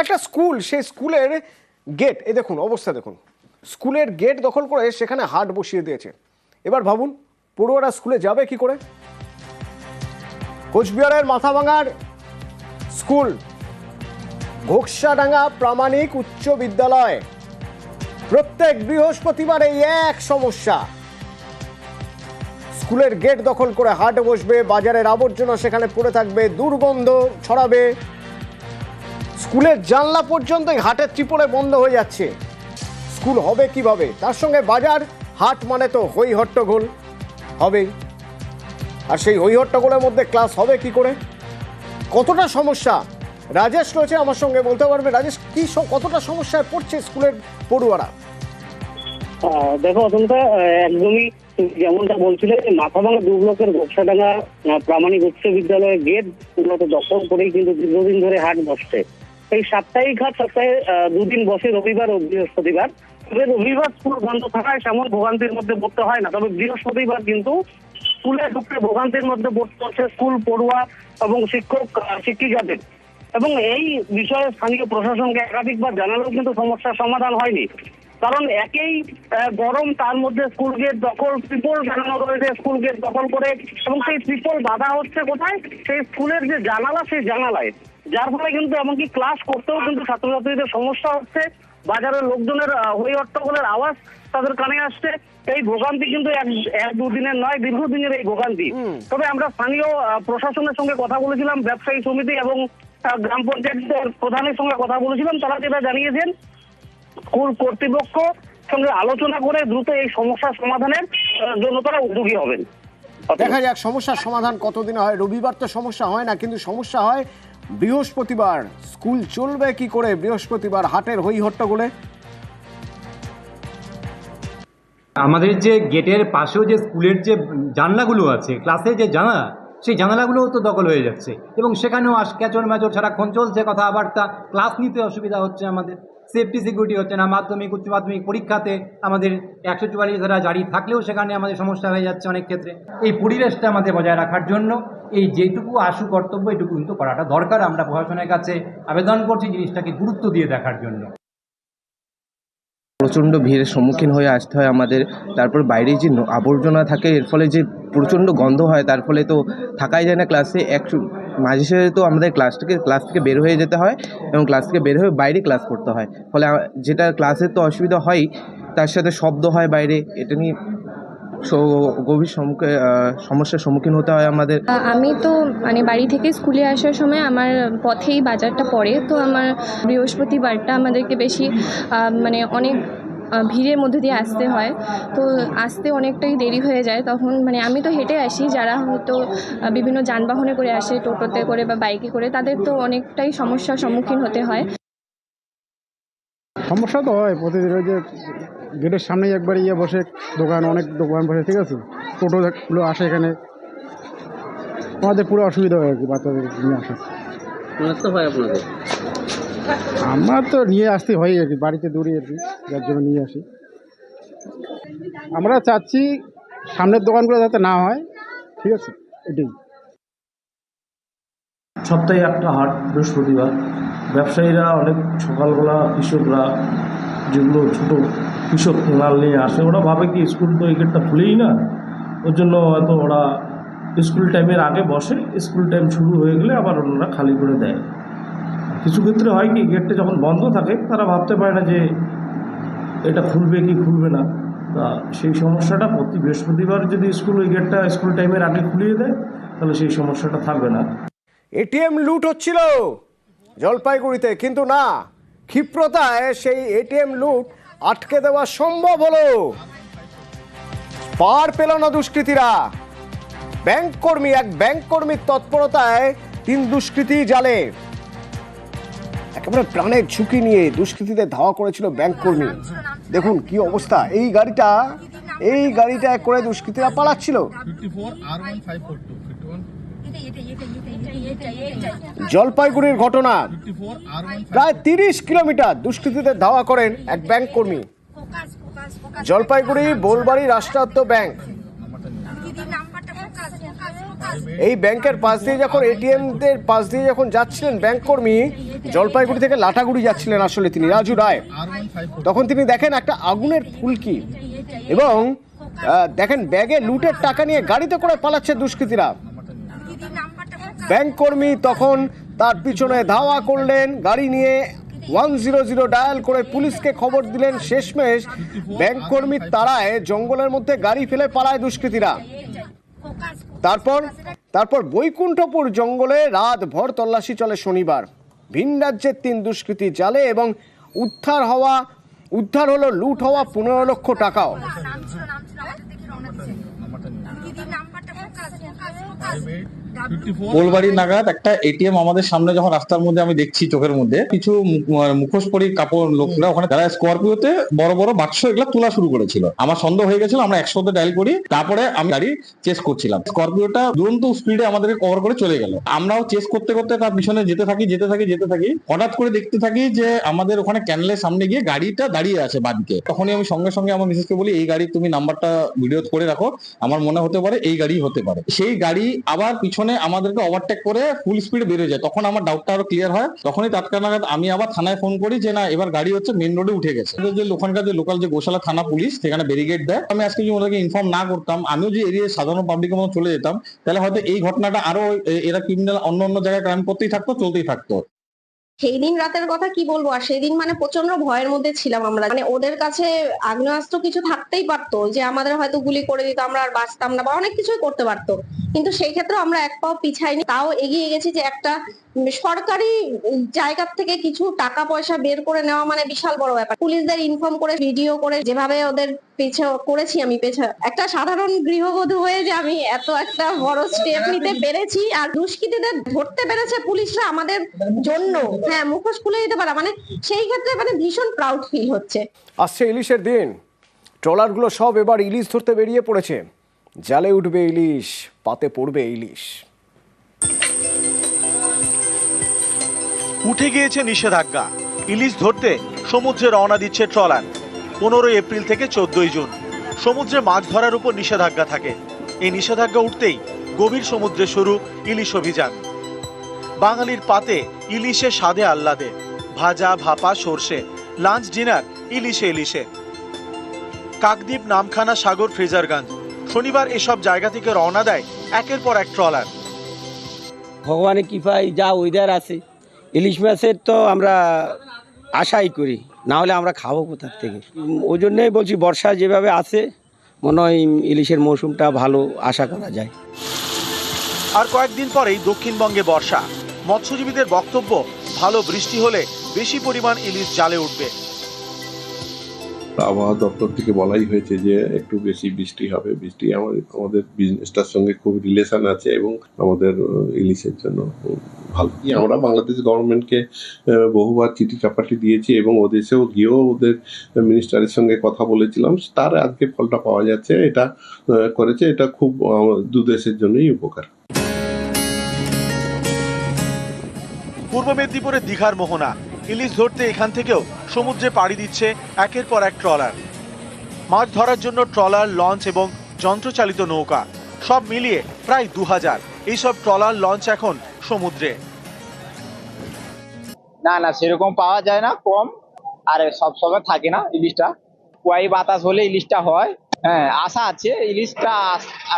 একটা স্কুল, সেই স্কুলের গেট এই দেখুন, অবস্থা দেখুন। স্কুলের গেট দখল করে সেখানে হাট বসিয়ে দিয়েছে। এবার ভাবুন, পড়ুয়ারা স্কুলে যাবে কি করে? কোচবিহারের মাথাভাঙার স্কুল, ঘোকসাডাঙ্গা প্রামাণিক উচ্চ বিদ্যালয়। প্রত্যেক বৃহস্পতিবার এই এক সমস্যা। স্কুলের গেট দখল করে হাট বসবে, বাজারের আবর্জনা সেখানে পড়ে থাকবে, দুর্গন্ধ ছড়াবে। স্কুলের জানলা পর্যন্ত এই হাটের ত্রিপলে বন্ধ হয়ে যাচ্ছে। স্কুল হবে কীভাবে? তার সঙ্গে বাজার, হাট মানে তো হই হট্টগোল হবেই। আর সেই হই হট্টগোলের মধ্যে ক্লাস হবে কি করে? কতটা সমস্যা? রাজেশ রয়েছে আমার সঙ্গে, বলতে পারবে? রাজেশ, কি কতটা সমস্যায় পড়ছে স্কুলের পড়ুয়ারা? দেখো অতন্তা একদমই যেমনটা বলছিলে যে মাথাভাঙা দু ব্লকের গোপসাডাঙ্গা প্রামাণিক উচ্চ বিদ্যালয়ের গেট মূলত দখল করেই কিন্তু দীর্ঘদিন ধরে হাট বসছে। এই সাপ্তাহিক হাট সপ্তাহে দুদিন বসে রবিবার ও বৃহস্পতিবার। তবে রবিবার স্কুল বন্ধ থাকায় সেমন ভোগান্তির মধ্যে পড়তে হয় না। তবে বৃহস্পতিবার কিন্তু স্কুলে ঢুকতে ভোগান্তির মধ্যে পড়তে হচ্ছে স্কুল পড়ুয়া এবং শিক্ষক শিক্ষিকাদের। এবং এই বিষয়ে স্থানীয় প্রশাসনকে একাধিকবার জানালেও কিন্তু সমস্যার সমাধান হয়নি। কারণ একেই গরম তার মধ্যে স্কুল গেট দখল, ত্রিপল টানানো রয়েছে স্কুল গেট দখল করে। এবং সেই ত্রিপল বাধা হচ্ছে কোথায়? সেই স্কুলের যে জানালা, সেই জানালায়। যার ফলে কিন্তু এমনকি ক্লাস করতেও কিন্তু ছাত্রছাত্রীদের সমস্যা হচ্ছে। বাজারের লোকজনের হই হট্টগোলের আওয়াজ তাদের কানে আসছে। এই ভোগান্তি কিন্তু এক এক দুদিনের নয় দীর্ঘদিনের এই ভোগান্তি। তবে আমরা স্থানীয় প্রশাসনের সঙ্গে কথা বলেছিলাম ব্যবসায়ী সমিতি এবং গ্রাম পঞ্চায়েতের প্রধানের সঙ্গে কথা বলেছিলাম। তারা যেটা জানিয়েছেন স্কুল কর্তৃপক্ষ সঙ্গে আলোচনা করে দ্রুত এই সমস্যার সমাধানের জন্য তারা উদ্যোগী হবেন। দেখা যাক সমস্যার সমাধান কতদিনে হয়। রবিবার তো সমস্যা হয় না কিন্তু সমস্যা হয় বৃহস্পতিবার স্কুল চলবে কি করে? বৃহস্পতিবার হাটের হই হট্টগোলে আমাদের যে গেটের পাশেও যে স্কুলের যে জানলাগুলো আছে ক্লাসে যে জানালা সেই জানালাগুলোও তো দখল হয়ে যাচ্ছে। এবং সেখানেও আস ক্যাচর ম্যাচর সারাক্ষণ চলছে কথাবার্তা ক্লাস নিতে অসুবিধা হচ্ছে আমাদের। সেফটি সিকিউরিটি হচ্ছে না, মাধ্যমিক, উচ্চ মাধ্যমিক পরীক্ষাতে আমাদের একশো চুয়াল্লিশ ধারা জারি থাকলেও সেখানে আমাদের সমস্যা হয়ে যাচ্ছে অনেক ক্ষেত্রে। এই পরিবেশটা আমাদের বজায় রাখার জন্য এই যেটুকু আশু কর্তব্য, এটুকু কিন্তু করাটা দরকার। আমরা প্রশাসনের কাছে আবেদন করছি জিনিসটাকে গুরুত্ব দিয়ে দেখার জন্য। প্রচণ্ড ভিড়ের সম্মুখীন হয়ে আসতে হয় আমাদের। তারপর বাইরে যে আবর্জনা থাকে, এর ফলে যে প্রচণ্ড গন্ধ হয়, তার ফলে তো থাকাই যায় না ক্লাসে এক মাঝে সাঝে তো আমাদের ক্লাস থেকে ক্লাস থেকে বের হয়ে যেতে হয় এবং ক্লাস থেকে বের হয়ে বাইরে ক্লাস করতে হয়। ফলে যেটা ক্লাসের তো অসুবিধা হয় তার সাথে শব্দ হয় বাইরে, এটা নিয়ে সো- গভীর সম্মুখে সমস্যার সম্মুখীন হতে হয় আমাদের। আমি তো মানে বাড়ি থেকে স্কুলে আসার সময় আমার পথেই বাজারটা পড়ে তো আমার বৃহস্পতিবারটা আমাদেরকে বেশি মানে অনেক ভিড়ের মধ্যে দিয়ে আসতে হয়। তো আসতে অনেকটাই দেরি হয়ে যায় তখন মানে আমি তো হেঁটে আসি যারা হয়তো বিভিন্ন যানবাহনে করে আসে টোটোতে করে বা বাইকে করে তাদের তো অনেকটাই সমস্যার সম্মুখীন হতে হয়। সমস্যা তো হয় প্রতিদিন ওই যে গেটের সামনে একবার ইয়ে বসে দোকান অনেক দোকান বসে ঠিক আছে? টোটোগুলো আসে এখানে। আমাদের পুরো অসুবিধা হয় আর কি বাচ্চাদের নিয়ে আসা। হয় আপনাদের? আমার তো নিয়ে আসতে হয় আর কি বাড়িতে দূরে আর কি যার জন্য নিয়ে আসি। আমরা চাচ্ছি সামনের দোকানগুলো যাতে না হয় ঠিক আছে? এটাই। সপ্তাহে একটা হাট বৃহস্পতিবার। ব্যবসায়ীরা অনেক সকালবেলা কৃষকরা যেগুলো ছোটো কৃষক মাল নিয়ে আসে। ওরা ভাবে কি স্কুল তো এই গেটটা খুলেই না। ওর জন্য হয়তো ওরা স্কুল টাইমের আগে বসে, স্কুল টাইম শুরু হয়ে গেলে আবার ওনারা খালি করে দেয়। কিছু ক্ষেত্রে হয় কি, গেটটা যখন বন্ধ থাকে, তারা ভাবতে পারে না যে এটা খুলবে কি খুলবে না। তা সেই সমস্যাটা প্রতি বৃহস্পতিবার যদি স্কুল ওই গেটটা স্কুল টাইমের আগে খুলিয়ে দেয়, তাহলে সেই সমস্যাটা থাকবে না। এটিএম লুট হচ্ছিল জলপাইগুড়িতে, কিন্তু না, ক্ষিপ্রতায় সেই এটিএম লুট আটকে দেওয়া সম্ভব হলো। পার পেল না দুষ্কৃতীরা। ব্যাংক কর্মী, এক ব্যাংক কর্মীর তৎপরতায় তিন দুষ্কৃতী জালে। একেবারে প্রাণের ঝুঁকি নিয়ে দুষ্কৃতীদের ধাওয়া করেছিল ব্যাংক কর্মী। দেখুন কি অবস্থা। এই গাড়িটা এই গাড়িটা করে দুষ্কৃতীরা পালাচ্ছিল। জলপাইগুড়ির ঘটনা। প্রায় তিরিশ কিলোমিটার দুষ্কৃতীদের ধাওয়া করেন এক ব্যাংক কর্মী। জলপাইগুড়ি বোলবাড়ি রাষ্ট্রায়ত্ত ব্যাংক। এই ব্যাংকের পাশ দিয়ে যখন এটিএমদের পাশ দিয়ে যখন যাচ্ছিলেন ব্যাংক কর্মী, জলপাইগুড়ি থেকে লাটাগুড়ি যাচ্ছিলেন আসলে তিনি, রাজু রায়। তখন তিনি দেখেন একটা আগুনের ফুলকি এবং দেখেন ব্যাগে লুটের টাকা নিয়ে গাড়িতে করে পালাচ্ছে দুষ্কৃতীরা। ব্যাংক কর্মী তখন তার পিছনে ধাওয়া করলেন, গাড়ি নিয়ে ওয়ান জিরো জিরো ডায়াল করে পুলিশকে খবর দিলেন শেষমেশ ব্যাংক কর্মীর তারায় জঙ্গলের মধ্যে গাড়ি ফেলে পালায় দুষ্কৃতীরা। তারপর তারপর বৈকুণ্ঠপুর জঙ্গলে রাত ভর তল্লাশি চলে শনিবার। ভিন রাজ্যের তিন দুষ্কৃতী জালে এবং উদ্ধার হওয়া, উদ্ধার হলো লুট হওয়া পনেরো লক্ষ টাকাও। নাম্বারটা গোলবাড়ি নাগাদ একটা এটিএম আমাদের সামনে যখন রাস্তার মধ্যে আমি দেখছি চোখের মধ্যে, কিছু মুখোশ পরি কাপড় লোকরা ওখানে বড় বড় বাক্স এগুলো তোলা শুরু করেছিল। আমার সন্দেহ হয়ে গেছিল, আমরা ডায়াল করি, তারপরে আমি গাড়ি চেস করছিলাম। দুরন্ত স্পিডে আমাদেরকে কভার করে চলে গেল। আমরাও চেস করতে করতে তার পিছনে যেতে থাকি যেতে থাকি যেতে থাকি, হঠাৎ করে দেখতে থাকি যে আমাদের ওখানে ক্যানেলের সামনে গিয়ে গাড়িটা দাঁড়িয়ে আছে বাদিকে। তখনই আমি সঙ্গে সঙ্গে আমার মিসেসকে বলি, এই গাড়ি তুমি নাম্বারটা ভিডিও করে রাখো। আমার মনে হতে পারে এই গাড়ি হতে পারে। সেই গাড়ি আবার পিছনে আমাদেরকে ওভারটেক করে ফুল স্পিড বেরিয়ে যায়। তখন আমার ডাউটটা আরও ক্লিয়ার হয়। তখনই তৎক্ষণাৎ আমি আবার থানায় ফোন করি যে, না, এবার গাড়ি হচ্ছে মেন রোডে উঠে গেছে। যে ওখানকার যে লোকাল যে গোশালা থানা পুলিশ সেখানে ব্যারিগেড দেয়। আমি আজকে যদি ওদেরকে ইনফর্ম না করতাম, আমিও যে এরিয়ায় সাধারণ পাবলিকের মতো চলে যেতাম, তাহলে হয়তো এই ঘটনাটা আরও এরা ক্রিমিনাল অন্য অন্য জায়গায় ক্রাইম করতেই থাকতো, চলতেই থাকতো। সেই দিন রাতের কথা কি বলব? আর সেই দিন মানে প্রচণ্ড ভয়ের মধ্যে ছিলাম আমরা। মানে ওদের কাছে আগ্নেয়াস্ত্র কিছু থাকতেই পারতো, যে আমাদের হয়তো গুলি করে দিত, আমরা আর বাঁচতাম না বা অনেক কিছুই করতে পারতো। কিন্তু সেই ক্ষেত্রে আমরা এক পাও পিছাইনি। তাও এগিয়ে গেছি যে একটা সরকারি জায়গা থেকে কিছু টাকা পয়সা বের করে নেওয়া মানে বিশাল বড় ব্যাপার। পুলিশদের ইনফর্ম করে ভিডিও করে, যেভাবে ওদের পিছে, করেছি আমি পেছা। একটা সাধারণ গৃহবধূ হয়ে যে আমি এত একটা বড় স্টেপ নিতে পেরেছি। আর দুষ্কৃতীদের ধরতে পেরেছে পুলিশরা আমাদের জন্য। হ্যাঁ মুখোশ খুলে দিতে পারা। মানে সেই ক্ষেত্রে মানে ভীষণ প্রাউড ফিল হচ্ছে। আসছে ইলিশের দিন। ট্রলারগুলো সব এবার ইলিশ ধরতে বেরিয়ে পড়েছে। জালে উঠবে ইলিশ পাতে পড়বে ইলিশ। উঠে গিয়েছে নিষেধাজ্ঞা। ইলিশ ধরতে সমুদ্রে রওনা দিচ্ছে ট্রলার। পনেরোই এপ্রিল থেকে চোদ্দই জুন। সমুদ্রে মাছ ধরার উপর নিষেধাজ্ঞা থাকে। এই নিষেধাজ্ঞা উঠতেই গভীর সমুদ্রে শুরু ইলিশ অভিযান। বাঙালির পাতে ইলিশে স্বাদে আহ্লাদে। ভাজা ভাপা সর্ষে লাঞ্চ ডিনার ইলিশে ইলিশে। কাকদ্বীপ নামখানা সাগর ফ্রেজারগঞ্জ। শনিবার এসব জায়গা থেকে রওনা দেয় একের পর এক ট্রলার। ভগবানের কৃপায় যা ওয়েদার আছে ইলিশ মাছের তো আমরা আশাই করি না হলে আমরা খাব কোথার থেকে? ওই জন্যই বলছি বর্ষা যেভাবে আছে মনে হয় ইলিশের মৌসুমটা ভালো আশা করা যায়। আর কয়েকদিন পরেই দক্ষিণবঙ্গে বর্ষা। মৎস্যজীবীদের বক্তব্য ভালো বৃষ্টি হলে বেশি পরিমাণ ইলিশ জালে উঠবে। আবহাওয়া দপ্তর থেকে বলাই হয়েছে যে একটু বেশি বৃষ্টি হবে। বৃষ্টি আমাদের আমাদের বিজনেসটার সঙ্গে খুব রিলেশন আছে এবং আমাদের ইলিশের জন্য ভালো। আমরা বাংলাদেশ গভর্নমেন্টকে বহুবার চিঠি চাপাটি দিয়েছি এবং ওদেশেও গিয়েও ওদের মিনিস্টারের সঙ্গে কথা বলেছিলাম। তার আজকে ফলটা পাওয়া যাচ্ছে এটা করেছে। এটা খুব আহ, দু দেশের জন্যই উপকার। পূর্ব মেদিনীপুরে দীঘার মোহনা। ইলিশ ধরতে এখান থেকেও সমুদ্রে পাড়ি দিচ্ছে একের পর এক ট্রলার। মাছ ধরার জন্য ট্রলার লঞ্চ এবং যন্ত্রচালিত নৌকা সব মিলিয়ে প্রায় দু হাজার এইসব ট্রলার লঞ্চ এখন সমুদ্রে। না না সেরকম পাওয়া যায় না কম। আর সব সময় থাকে না ইলিশটা। কুয়াই বাতাস হলে ইলিশটা হয়। হ্যাঁ আশা আছে ইলিশটা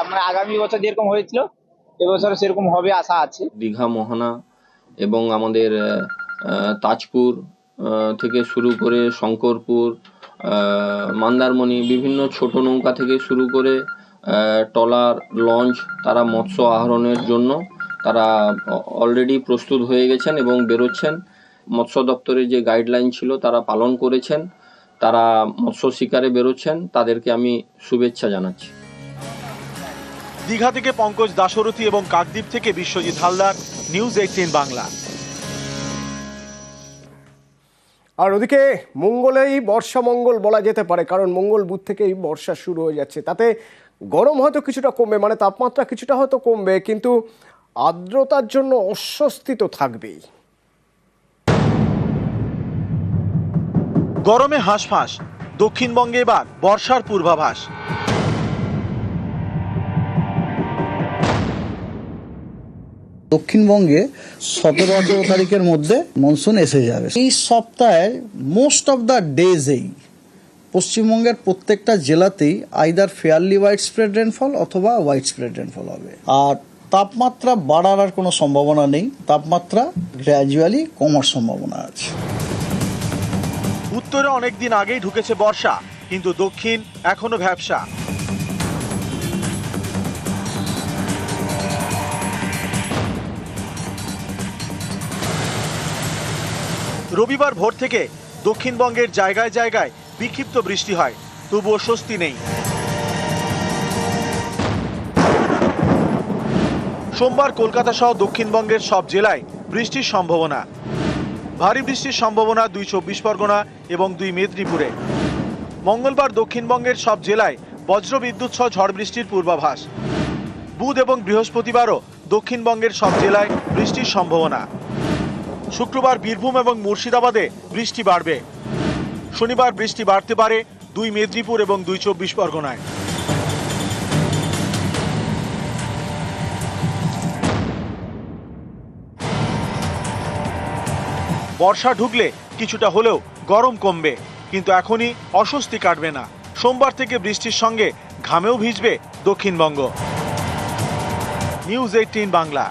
মানে আগামী বছর যেরকম হয়েছিল এবছর সেরকম হবে আশা আছে। দীঘা মোহনা এবং আমাদের তাজপুর থেকে শুরু করে শঙ্করপুর মন্দারমণি বিভিন্ন ছোট নৌকা থেকে শুরু করে আহ, ট্রলার লঞ্চ তারা মৎস্য আহরণের জন্য তারা অলরেডি প্রস্তুত হয়ে গেছেন এবং বেরোচ্ছেন। মৎস্য দপ্তরের যে গাইডলাইন ছিল তারা পালন করেছেন। তারা মৎস্য শিকারে বেরোচ্ছেন। তাদেরকে আমি শুভেচ্ছা জানাচ্ছি। দীঘা থেকে পঙ্কজ দাশরথী এবং কাকদ্বীপ থেকে বিশ্বজিৎ হালদার নিউজ এইটিন বাংলা। আর ওদিকে মঙ্গলেই বর্ষা মঙ্গল বলা যেতে পারে কারণ মঙ্গল বুধ থেকেই বর্ষা শুরু হয়ে যাচ্ছে। তাতে গরম হয়তো কিছুটা কমবে মানে তাপমাত্রা কিছুটা হয়তো কমবে কিন্তু আর্দ্রতার জন্য অস্বস্তি তো থাকবেই। গরমে হাঁসফাঁস দক্ষিণবঙ্গে এবার বর্ষার পূর্বাভাস। দক্ষিণবঙ্গে সতেরো আঠেরো তারিখের মধ্যে মনসুন এসে যাবে। এই সপ্তাহে মোস্ট অফ দ্য ডেজেই পশ্চিমবঙ্গের প্রত্যেকটা জেলাতেই either fairly widespread rainfall অথবা হোয়াইট স্প্রেড রেনফল হবে। আর তাপমাত্রা বাড়ার আর কোনো সম্ভাবনা নেই। তাপমাত্রা গ্র্যাজুয়ালি কমার সম্ভাবনা আছে। উত্তরে অনেকদিন আগেই ঢুকেছে বর্ষা, কিন্তু দক্ষিণ এখনও ভ্যাবসা। রবিবার ভোর থেকে দক্ষিণবঙ্গের জায়গায় জায়গায় বিক্ষিপ্ত বৃষ্টি হয়। তবুও স্বস্তি নেই। সোমবার কলকাতা সহ দক্ষিণবঙ্গের সব জেলায় বৃষ্টির সম্ভাবনা। ভারী বৃষ্টির সম্ভাবনা দুই চব্বিশ পরগনা এবং দুই মেদিনীপুরে। মঙ্গলবার দক্ষিণবঙ্গের সব জেলায় বজ্রবিদ্যুৎ সহ ঝড় বৃষ্টির পূর্বাভাস। বুধ এবং বৃহস্পতিবারও দক্ষিণবঙ্গের সব জেলায় বৃষ্টির সম্ভাবনা। শুক্রবার বীরভূম এবং মুর্শিদাবাদে বৃষ্টি বাড়বে। শনিবার বৃষ্টি বাড়তে পারে দুই মেদিনীপুর এবং দুই চব্বিশ পরগনায়। বর্ষা ঢুকলে কিছুটা হলেও গরম কমবে, কিন্তু এখনই অস্বস্তি কাটবে না। সোমবার থেকে বৃষ্টির সঙ্গে ঘামেও ভিজবে দক্ষিণবঙ্গ। News eighteen Bangla.